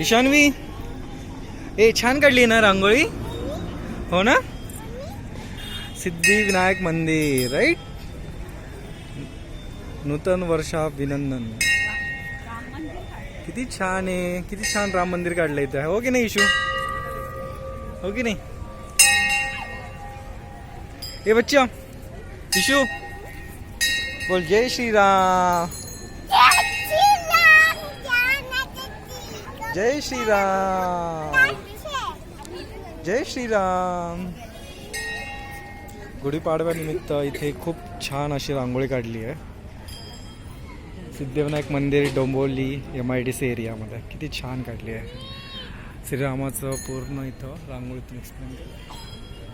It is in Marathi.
ईशानवी ए छान काढली ना रांगोळी. हो ना? सिद्धिविनायक मंदिर राईट नूतन वर्षा अभिनंदन. किती छान आहे किती छान राम मंदिर काढलं इथं. हो की नाही इशू? हो की नाही? ए बच्चा इशू. बोल जय श्रीराम. जय श्रीराम। जय श्रीराम। गुढीपाडव्यानिमित्त इथे खूप छान अशी रांगोळी काढली आहे. सिद्धिविनायक मंदिर Dombivli M I D C एरियामध्ये किती छान काढली आहे. श्रीरामाचं पूर्ण इथं रांगोळीतून एक्सप्लेन केलं.